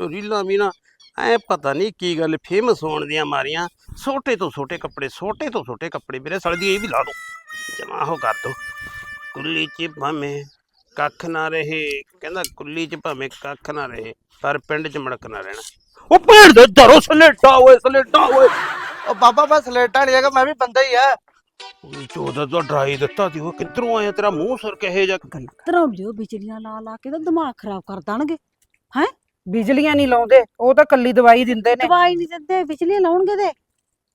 ਰੀਲਾਂ ਵੀ ਨਾ ਐ ਪਤਾ ਨਹੀਂ ਕੀ ਗੱਲ ਫੇਮਸ ਹੋਣ ਦੀਆਂ ਮਾਰੀਆਂ। ਛੋਟੇ ਤੋਂ ਛੋਟੇ ਕੱਪੜੇ ਛੋਟੇ ਤੋਂ ਛੋਟੇ ਕੱਪੜੇ ਮੇਰੇ ਸਾਲੇ ਦੀ ਇਹ ਵੀ ਲਾ ਦੋ। ਜਮਾ ਹੋ ਕਰ ਦੋ। ਕੁੱਲੀ ਚ ਭਾਵੇਂ ਕੱਖ ਨਾ ਰਹੇ। ਕਹਿੰਦਾ ਕੁੱਲੀ ਚ ਭਾਵੇਂ ਕੱਖ ਨਾ ਰਹੇ ਪਰ ਪਿੰਡ ਚ ਮੜਕ ਨਾ ਰਹਿਣਾ। ਉਹ ਭੇੜ ਦੇ ਦਰੋ ਸਲੇਟਾ ਓਏ ਸਲੇਟਾ ਓਏ। ਉਹ ਬਾਬਾ ਮੈਂ ਸਲੇਟਾ ਨਹੀਂ ਹੈਗਾ ਮੈਂ ਵੀ ਬੰਦਾ ਹੀ ਆ। ਉਹ ਚੋਦਾ ਤੋਂ ਡਰਾਈ ਦਿੱਤਾ ਸੀ ਉਹ ਕਿੱਧਰੋਂ ਆਇਆ ਤੇਰਾ ਮੂੰਹ ਸੁਰ ਕਹੇ ਜਾ ਧਰੌਲਿਓ ਬਿਜਲੀਆਂ ਲਾ ਲਾ ਕੇ ਤਾਂ ਦਿਮਾਗ ਖਰਾਬ ਕਰ ਦੇਣਗੇ। ਬਿਜਲੀਆਂ ਨਹੀਂ ਲਾਉਂਦੇ ਉਹ ਤਾਂ ਕੱਲੀ ਦਵਾਈ ਦਿੰਦੇ ਨੇ। ਦਵਾਈ ਨਹੀਂ ਦਿੰਦੇ ਬਿਜਲੀ ਲਾਉਣਗੇ ਤੇ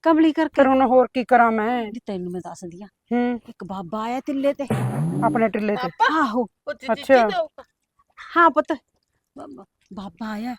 ਕਮਲੀ ਕਰਕੇ। ਫਿਰ ਹੁਣ ਹੋਰ ਕੀ ਕਰਾਂ ਮੈਂ? ਨੀ ਤੈਨੂੰ ਮੈਂ ਦੱਸਦੀ ਆ ਹੂੰ। ਇੱਕ ਬਾਬਾ ਆਇਆ ਤਿੱਲੇ ਤੇ। ਆਪਣੇ ਟਿੱਲੇ ਤੇ। ਆਹੋ। ਅੱਛਾ। ਹਾਂ ਪੁੱਤ। ਬਾਬਾ ਬਾਬਾ ਆਇਆ।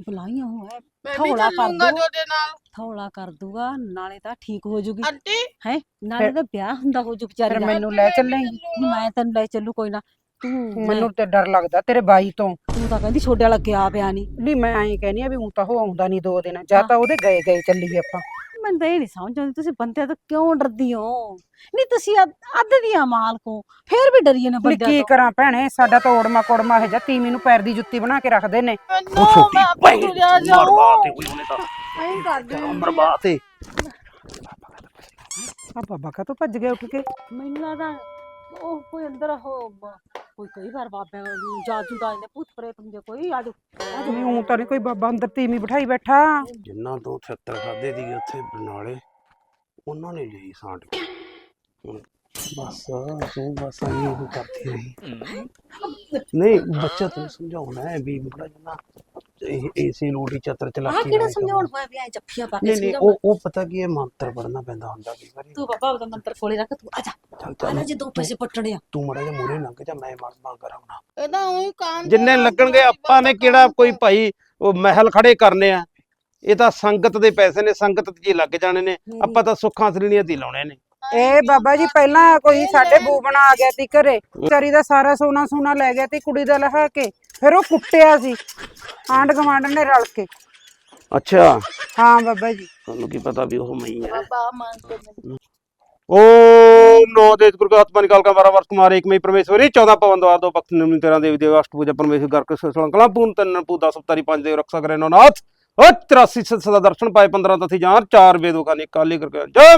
ਬੁਲਾਈਆਂ ਹੋ ਹੈ। ਮੈਂ ਵੀ ਥੋੜਾ ਕਰ ਚੱਲੂੰਗਾ ਦੂੰ। ਤੁਹਾਡੇ ਨਾਲ। ਥੋੜਾ ਕਰ ਦੂਗਾ ਨਾਲੇ ਤਾਂ ਠੀਕ ਹੋ ਜੂਗੀ। ਆਂਟੀ? ਹੈ? ਨਾਲੇ ਫਿਰ- ਤਾਂ ਵਿਆਹ ਹੁੰਦਾ ਹੋ ਜੂ ਫਿਰ ਵਿਚਾਰੀ ਦਾ ਮੈਨੂੰ ਲੈ ਚੱਲੇਂਗੀ। ਮੈਂ ਤੈਨੂੰ ਲੈ ਚੱਲੂ ਕੋਈ ਨਾ। ਤੂੰ ਮੈਨੂੰ ਤੇ ਡਰ ਲੱਗਦਾ ਤੇਰੇ ਬਾਈ ਤੋਂ। ਤੂੰ ਤਾਂ ਕਹਿੰਦੀ ਛੋਡੇ ਵਾਲਾ ਗਿਆ ਪਿਆ ਨਹੀਂ ਨਹੀਂ ਮੈਂ ਐਂ ਕਹਿੰਦੀ ਆ ਵੀ ਉਹ ਤਾਂ ਉਹ ਆਉਂਦਾ ਨਹੀਂ ਦੋ ਦਿਨ। ਜਾਂ ਹਾਂ। ਤਾਂ ਉਹਦੇ ਗਏ ਗਏ ਚੱਲੀਏ ਆਪਾਂ। ਮੈਨੂੰ ਤਾਂ ਇਹ ਨਹੀਂ ਸਮਝ ਆਉਂਦੀ ਤੁਸੀਂ ਬੰਦਿਆਂ ਤੋਂ ਕਿਉਂ ਡਰਦੀ ਹੋ? ਨਹੀਂ ਤੁਸੀਂ ਅੱਧ ਦੀਆਂ ਮਾਲਕੋ ਫੇਰ ਵੀ ਡਰੀਏ ਨਾ ਬੰਦਿਆਂ ਕੀ ਤੋਂ। ਕਰਾਂ ਭੈਣੇ? ਸਾਡਾ ਤਾਂ ਓੜਮਾ ਕੋੜਮਾ ਹੈ ਜਾਂ ਤੀਵੀਂ ਨੂੰ ਪੈਰ ਦੀ ਜੁੱਤੀ ਬਣਾ ਕੇ ਰੱਖਦੇ ਨੇ। ਉਹ ਛੋਟੀ ਭੈਣ ਹੋਈ ਉਹਨੇ ਤਾਂ ਐਂ ਕਰਦੀ ਮਰ ਤੇ। ਆ ਬਾਬਾ ਕਾ ਭੱਜ ਗਿਆ ਉੱਠ ਕੇ। ਮੈਨੂੰ ਲੱਗਦਾ ਉਹ ਕੋਈ ਅੰਦਰ ਬ- ਕੋਈ ਕਈ ਵਾਰ ਬਾਬਿਆਂ ਨੂੰ ਜਾਦੂ ਦਾ ਇਹਨੇ ਭੂਤ ਪ੍ਰੇਤ ਹੁੰਦੇ ਕੋਈ ਆਜੋ ਨਹੀਂ ਉਹ ਤਾਂ ਨਹੀਂ ਕੋਈ ਬਾਬਾ ਅੰਦਰ ਤੀਵੀਂ ਬਿਠਾਈ ਬੈਠਾ। ਜਿੰਨਾ ਤੋਂ ਛੱਤਰ ਖਾਦੇ ਦੀ ਉੱਥੇ ਬਰਨਾਲੇ ਉਹਨਾਂ ਨੇ ਲਈ ਸਾਂਟ ਕੇ। ਹੁਣ ਬਸ ਤੂੰ ਬਸ ਇਹ ਉਹ ਕਰਦੀ ਰਹੀ। ਨਹੀਂ ਬੱਚਾ ਤੈਨੂੰ ਸਮਝਾਉਣਾ ਹੈ ਵੀ ਬੜਾ ਜਨਾ ਏਸੀ ਲੋਟੀ ਚਤਰ ਚਲਾ ਆਹ ਕੇ ਕਿਹੜਾ। ਸਮਝਾਉਣ ਹੋਇਆ ਵੀ ਐ ਜੱਫੀਆਂ ਪਾ ਕੇ ਨਹੀਂ। ਉਹ ਉਹ ਪਤਾ ਕੀ ਹੈ ਮੰਤਰ ਪੜਨਾ ਪੈਂਦਾ ਹੁੰਦਾ ਕਈ ਵਾਰੀ। ਤੂੰ ਬਾਬਾ ਉਹਦਾ ਮੰਤਰ ਕੋਲੇ ਰੱਖ ਤੂੰ ਚੱਲ ਆਲਾ ਚੱਲ ਜੇ ਦੋ ਪੈਸੇ ਪੱਟਣੇ ਆ। ਤੂੰ ਮੜਾ ਜਿਹਾ ਮੂਰੇ ਲੰਘ ਜਾ ਮੈਂ ਮਨ ਮੰਗ ਕਰਾਉਣਾ ਇਹਦਾ ਉਹੀ ਕਾਨ ਜਿੰਨੇ ਲੱਗਣਗੇ ਆਪਾਂ ਨੇ ਕਿਹੜਾ ਕੋਈ ਭਾਈ ਉਹ ਮਹਿਲ ਖੜੇ ਕਰਨੇ ਆ। ਇਹ ਤਾਂ ਸੰਗਤ ਦੇ ਪੈਸੇ ਨੇ ਸੰਗਤ 'ਚ ਹੀ ਲੱਗ ਜਾਣੇ ਨੇ। ਆਪਾਂ ਤਾਂ ਸੁੱਖਾਂ ਸਰੀਣੀਆਂ ਦੀ ਲਾਉਣੇ ਨੇ। ਇਹ ਬਾਬਾ ਜੀ ਪਹਿਲਾਂ ਕੋਈ ਸਾਡੇ ਬੂਬਣਾ ਆ ਗਿਆ ਸੀ ਘਰੇ ਵਿਚਾਰੀ ਦਾ ਸਾਰਾ ਸੋਨਾ ਸੋਨਾ ਲੈ ਗਿਆ ਤੇ ਕੁੜੀ ਦਾ ਲਹਾ ਕੇ ਫਿਰ ਉਹ ਕੁੱਟਿਆ ਸੀ ਆਂਢ ਗੁਆਂਢ ਨੇ ਰਲ ਕੇ ਅੱਛਾ ਹਾਂ ਬਾਬਾ ਜੀ ਤੁਹਾਨੂੰ ਕੀ ਪਤਾ ਵੀ ਉਹ ਮਈ ਹੈ ਬਾਬਾ ਮੰਗ ਕੇ ਮੈਨੂੰ। ओम नौ देव गुरु आत्मा निकाल का बारह वर्ष कुमार एक मई परमेश्वरी चौदह पवन द्वार दो भक्त निम्न तेरह देवी देव अष्ट पूजा परमेश्वर घर के श्रृंखला पूर्ण तन पूजा सप्तारी पांच देव रक्षा करे नौनाथ और तिरासी से सदा दर्शन पाए पंद्रह तथी जार चार वेदों का निकाली करके जय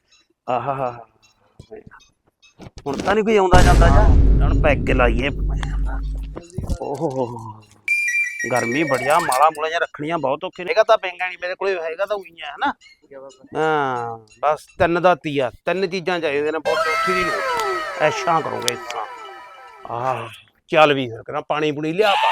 ਆਹਾ ਹੁਣ ਤਾਂ ਨਹੀਂ ਕੋਈ ਆਉਂਦਾ ਜਾਂਦਾ ਜਾਂ। ਹੁਣ ਪੈਗ ਕੇ ਲਾਈਏ। ਓਹੋ ਗਰਮੀ ਬੜੀਆ ਮਾਲਾ ਮੂਲਾ ਜਿਹਾ ਰੱਖਣੀਆਂ ਬਹੁਤ ਔਖੇ ਨੇ ਹੈਗਾ ਤਾਂ ਪੈਂਗਾ ਨਹੀਂ ਮੇਰੇ ਕੋਲੇ, ਹੈਗਾ ਤਾਂ ਉਹੀ ਹੈ ਹਨਾ? ਹਾਂ, ਬਸ ਤਿੰਨ ਦਾ ਤੀਆ। ਤਿੰਨ ਚੀਜ਼ਾਂ ਚਾਹੀਦੀਆਂ ਨੇ, ਬਹੁਤ ਔਖੀ ਦੀ ਲੋੜ ਐਸ਼ਾਂ ਕਰੋਗੇ ਇਸ ਤਰ੍ਹਾਂ। ਆਹ, ਚੱਲ ਵੀ ਫਿਰ ਕਰਾਂ ਪਾਣੀ ਪੁਣੀ ਲਿਆ ਪਾ।